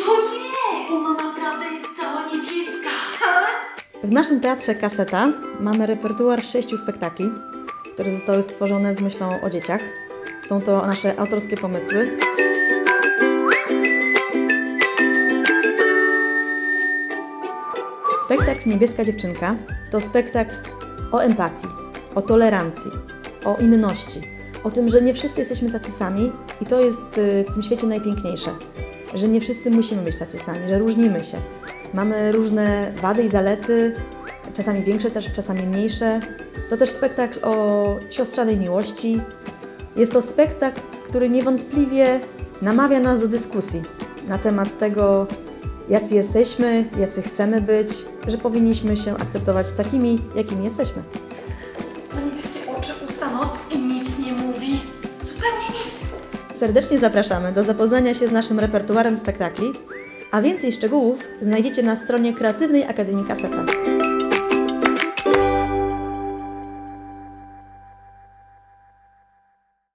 No nie! Ona naprawdę jest cała niebieska. W naszym teatrze Kaseta mamy repertuar sześciu spektakli, które zostały stworzone z myślą o dzieciach. Są to nasze autorskie pomysły. Spektakl Niebieska Dziewczynka to spektakl o empatii, o tolerancji, o inności, o tym, że nie wszyscy jesteśmy tacy sami i to jest y, w tym świecie najpiękniejsze że nie wszyscy musimy być tacy sami, że różnimy się. Mamy różne wady i zalety, czasami większe, czas- czasami mniejsze. To też spektakl o siostrzanej miłości. Jest to spektakl, który niewątpliwie namawia nas do dyskusji na temat tego, jacy jesteśmy, jacy chcemy być, że powinniśmy się akceptować takimi, jakimi jesteśmy. Niebieskie oczy, usta, nos i nic nie mówi. Serdecznie zapraszamy do zapoznania się z naszym repertuarem spektakli, a więcej szczegółów znajdziecie na stronie Kreatywnej Akademii Kaseta.